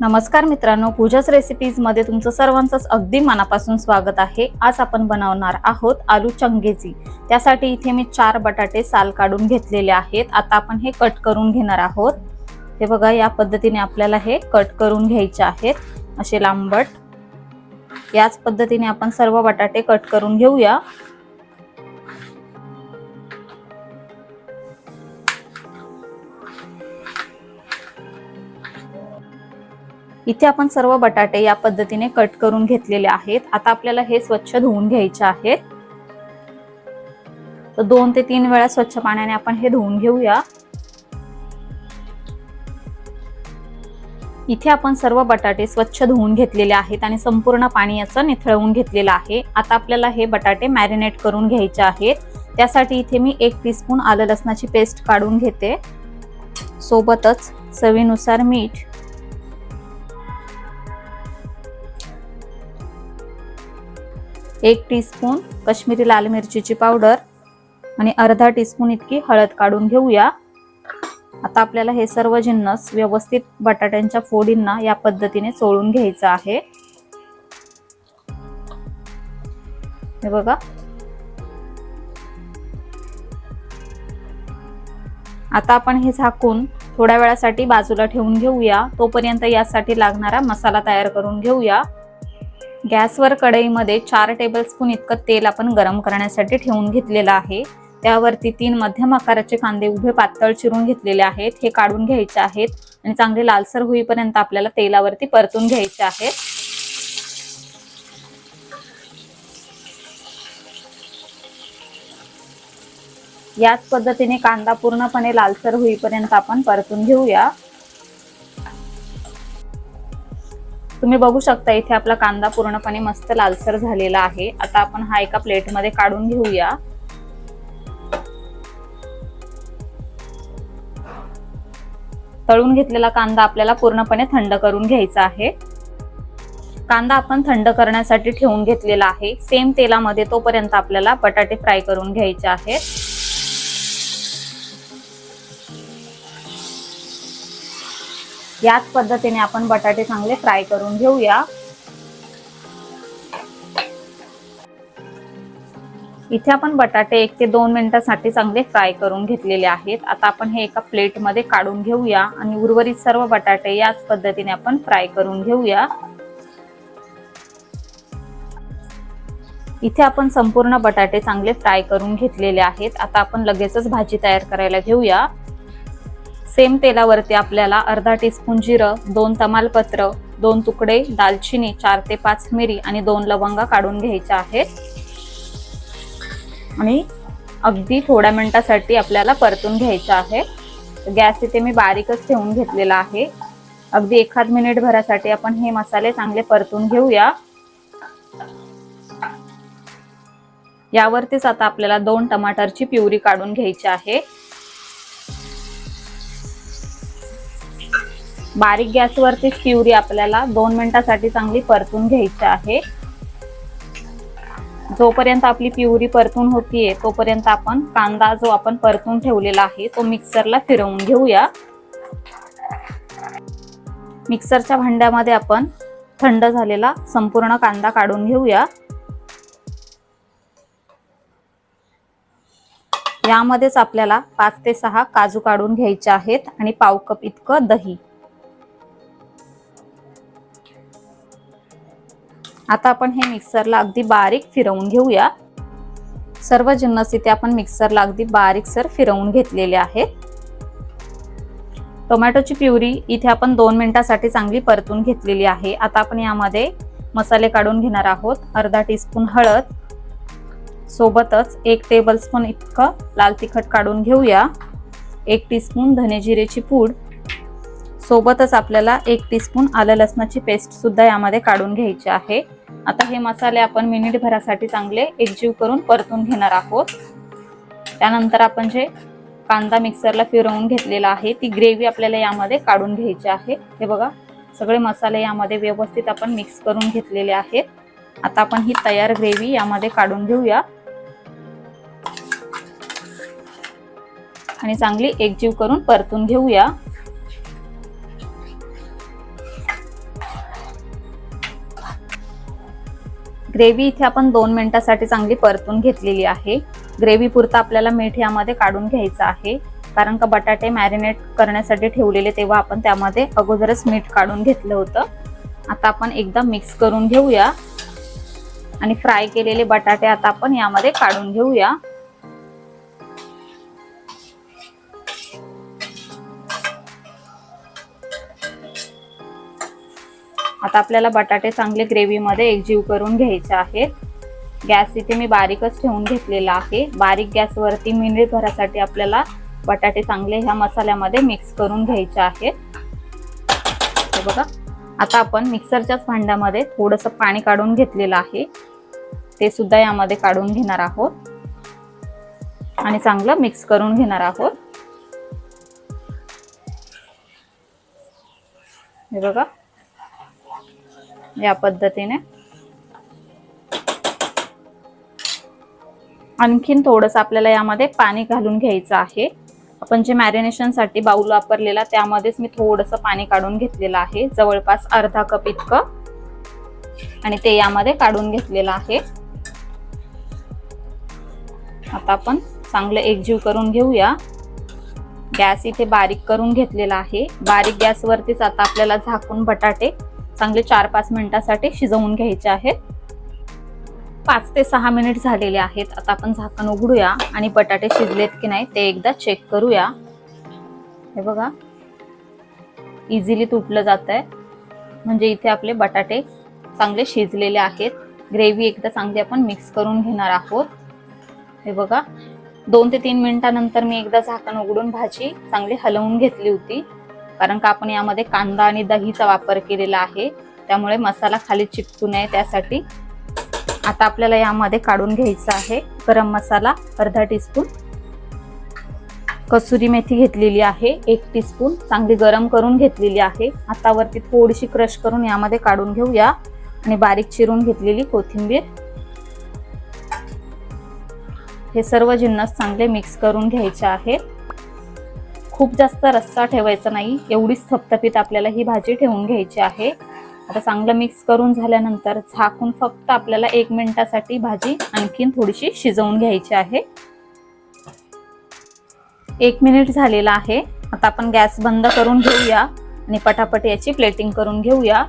नमस्कार मित्रांनो पूजाच रेसिपीजमध्ये तुमचं सर्वांचंच अगदी मनापासून स्वागत आहे. आज आपण बनवणार आहोत आलू चंगेची त्यासाठी इथे मी चार बटाटे साल काढून घेतलेले आहेत. आता आपण हे कट करून घेणार आहोत. हे बघा या पद्धतीने आपल्याला हे कट करून घ्यायचे आहेत. असे लांबट. याच पद्धतीने आपण सर्व बटाटे कट करून घेऊया. इथे आपण सर्व बटाटे या पद्धतीने कट करून घेतलेले आहेत. आता आपल्याला हे स्वच्छ धुवून घ्यायचे आहेत. तर दोन ते तीन वेळा स्वच्छ पाण्याने आपण हे धुवून घेऊया. इथे आपण सर्व बटाटे स्वच्छ धुवून घेतलेले आहेत आणि संपूर्ण पाणी याचं निथळवून घेतलेलं आहे. आता आपल्याला हे बटाटे मॅरिनेट करून घ्यायचे आहेत. त्यासाठी इथे मी एक टीस्पून आलं लसणाची पेस्ट काढून घेते. सोबतच चवीनुसार मीठ एक टीस्पून कश्मीरी लाल मिरचीची पावडर आणि अर्धा टीस्पून इतकी हळद काढून घेऊया. आता आपल्याला हे सर्व जिन्नस व्यवस्थित बटाट्यांच्या फोडींना या पद्धतीने चोळून घ्यायचं आहे. हे बघा. आता आपण हे झाकून थोड्या वेळासाठी बाजूला ठेवून घेऊया. तोपर्यंत यासाठी लागणारा मसाला तयार करून घेऊया. गॅसवर कढईमध्ये चार टेबलस्पून इतकं तेल आपण गरम करण्यासाठी ठेवून घेतलेलं आहे. त्यावरती तीन मध्यम आकाराचे कांदे उभे पातळ चिरून घेतलेले आहेत. हे काढून घ्यायचे आहेत आणि चांगले लालसर होईपर्यंत आपल्याला तेलावरती परतून घ्यायचे आहेत. याच पद्धतीने कांदा पूर्णपणे लालसर होईपर्यंत आपण परतून घेऊया. तुम्ही बघू शकता इथे आपला कांदा पूर्णपणे मस्त लालसर झालेला आहे. आता आपण हा एका प्लेटमध्ये काढून घेऊया. तळून घेतलेला कांदा आपल्याला पूर्णपणे थंड करून घ्यायचा आहे. कांदा आपण थंड करण्यासाठी ठेवून घेतलेला आहे. सेम तेलामध्ये तोपर्यंत आपल्याला बटाटे फ्राय करून घ्यायचे आहेत. याच पद्धतीने आपण बटाटे चांगले फ्राय करून घेऊया. इथे आपण बटाटे एक ते दोन मिनिटांसाठी चांगले फ्राय करून घेतलेले आहेत. आता आपण हे एका प्लेटमध्ये काढून घेऊया आणि उर्वरित सर्व बटाटे याच पद्धतीने आपण फ्राय करून घेऊया. इथे आपण संपूर्ण बटाटे चांगले फ्राय करून घेतलेले आहेत. आता आपण लगेचच भाजी तयार करायला घेऊया. सेम तेलावरती आपल्याला अर्धा टीस्पून जिरं दोन तमालपत्र दोन तुकडे दालचिनी चार ते पाच मिरी आणि दोन लवंगा काढून घ्यायच्या आहेत. आणि अगदी थोड्या मिनिटासाठी आपल्याला परतून घ्यायचं आहे. गॅस इथे मी बारीकच ठेवून घेतलेला आहे. अगदी एखाद मिनिट भरासाठी आपण हे मसाले चांगले परतून घेऊया. यावरतीच आता आपल्याला दोन टमाटरची प्युरी काढून घ्यायची आहे. बारीक गॅसवरतीच प्युरी आपल्याला दोन मिनिटासाठी चांगली परतून घ्यायची आहे. जोपर्यंत आपली प्युरी परतून होतीये तोपर्यंत आपण कांदा जो आपण परतून ठेवलेला आहे तो मिक्सरला फिरवून घेऊया. मिक्सरच्या भांड्यामध्ये आपण थंड झालेला संपूर्ण कांदा काढून घेऊया. यामध्येच आपल्याला पाच ते सहा काजू काढून घ्यायचे आहेत आणि पाव कप इतकं दही. आता आपण हे मिक्सरला अगदी बारीक फिरवून घेऊया. सर्व जिन्नस इथे आपण मिक्सरला अगदी बारीक सर फिरवून घेतलेले आहेत. टोमॅटोची प्युरी इथे आपण दोन मिनिटासाठी चांगली परतून घेतलेली आहे. आता आपण यामध्ये मसाले काढून घेणार आहोत. अर्धा टीस्पून हळद. सोबतच एक टेबलस्पून इतकं लाल तिखट काढून घेऊया. एक टीस्पून धने जिरेची पूड. सोबतच आपल्याला एक टीस्पून आलं लसणाची पेस्ट सुद्धा यामध्ये काढून घ्यायची आहे. आता हे मसाले आपण मिनिटभरासाठी चांगले एकजीव करून परतून घेणार आहोत. त्यानंतर आपण जे कांदा मिक्सरला फिरवून घेतलेला आहे ती ग्रेव्ही आपल्याला यामध्ये काढून घ्यायची आहे. हे बघा सगळे मसाले यामध्ये व्यवस्थित आपण मिक्स करून घेतलेले आहेत. आता आपण ही तयार ग्रेव्ही यामध्ये काढून घेऊया. आणि चांगली एकजीव करून परतून घेऊया. ग्रेव्ही इथे आपण दोन मिनिटासाठी चांगली परतून घेतलेली आहे. ग्रेव्ही पुरता आपल्याला मीठ यामध्ये काढून घ्यायचं आहे. कारण का बटाटे मॅरिनेट करण्यासाठी ठेवलेले तेव्हा आपण त्यामध्ये अगोदरच मीठ काढून घेतलं होतं. आता आपण एकदा मिक्स करून घेऊया. आणि फ्राय केलेले बटाटे आता आपण यामध्ये काढून घेऊया. आता आपल्याला बटाटे चांगले ग्रेव्हीमध्ये एकजीव करून घ्यायचे आहेत. गॅस इथे मी बारीकच ठेवून घेतलेला आहे. बारीक गॅसवरती मिनिटभरासाठी आपल्याला बटाटे चांगले ह्या मसाल्यामध्ये मिक्स करून घ्यायचे आहेत. हे बघा. आता आपण मिक्सरच्याच भांड्यामध्ये थोडंसं पाणी काढून घेतलेलं आहे. ते सुद्धा यामध्ये काढून घेणार आहोत. आणि चांगलं मिक्स करून घेणार आहोत. हे बघा. या पद्धतीने. आणखीन थोडंसं आपल्याला यामध्ये पाणी घालून घ्यायचं आहे. आपण जे मॅरिनेशनसाठी बाऊल वापरलेला त्यामध्येच मी थोडंसं पाणी काढून घेतलेलं आहे. जवळपास अर्धा कप इतकं. आणि ते यामध्ये काढून घेतलेलं आहे. आता आपण चांगलं एकजीव करून घेऊया. गॅस इथे बारीक करून घेतलेला आहे. बारीक गॅसवरतीच आता आपल्याला झाकून बटाटे चांगले चार पाच मिनिटासाठी शिजवून घ्यायचे आहेत. पाच ते सहा मिनिट झालेले आहेत. आता आपण झाकण उघडूया आणि बटाटे शिजलेत की नाही ते एकदा चेक करूया. हे बघा. इझिली तुटलं जात आहे म्हणजे इथे आपले बटाटे चांगले शिजलेले आहेत. ग्रेव्ही एकदा चांगली आपण मिक्स करून घेणार आहोत. हे बघा. दोन ते तीन मिनिटानंतर मी एकदा झाकण उघडून भाजी चांगली हलवून घेतली होती. कारण का आपण यामध्ये कांदा आणि दहीचा वापर केलेला आहे. त्यामुळे मसाला खाली चिपकू नये. त्यासाठी आता आपल्याला यामध्ये काढून घ्यायचा आहे. गरम मसाला अर्धा टीस्पून कसुरी मेथी घेतलेली आहे. एक टीस्पून चांगली गरम करून घेतलेली आहे. हातावरती थोडीशी क्रश करून यामध्ये काढून घेऊया. आणि बारीक चिरून घेतलेली कोथिंबीर. हे सर्व जिन्नस चांगले मिक्स करून घ्यायचे आहेत खूप जास्त रस्सा ठेवायचा नाही एवढीच थपथपीत आपल्याला ही भाजी ठेवून घ्यायची आहे. आता चांगलं मिक्स करून झाल्यानंतर झाकून फक्त आपल्याला एक मिनिटासाठी भाजी आणखीन थोडीशी शिजवून घ्यायची आहे. एक मिनिट झालेला आहे. आता आपण गॅस बंद करून घेऊया आणि पटापट याची प्लेटिंग करून घेऊया.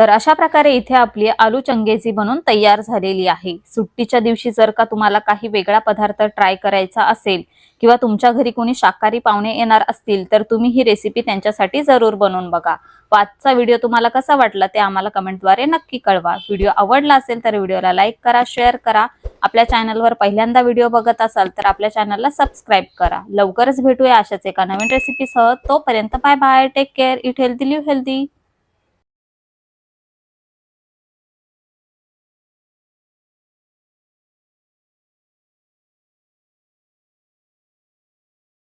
तर अशा प्रकारे इथे आपली आलू चंगेजी बनून तयार झालेली आहे. सुट्टीच्या दिवशी जर का तुम्हाला काही वेगळा पदार्थ ट्राय करायचा असेल किंवा तुमच्या घरी कोणी शाकाहारी पाहुणे येणार असतील तर तुम्ही ही रेसिपी त्यांच्यासाठी जरूर बनवून बघा. आजचा व्हिडिओ तुम्हाला कसा वाटला ते आम्हाला कमेंटद्वारे नक्की कळवा. व्हिडिओ आवडला असेल तर व्हिडिओला लाईक करा शेअर करा. आपल्या चॅनलवर पहिल्यांदा व्हिडिओ बघत असाल तर आपल्या चॅनलला सबस्क्राईब करा. लवकरच भेटूया अशाच एका नवीन रेसिपीसह तोपर्यंत bye bye take care eat healthy live healthy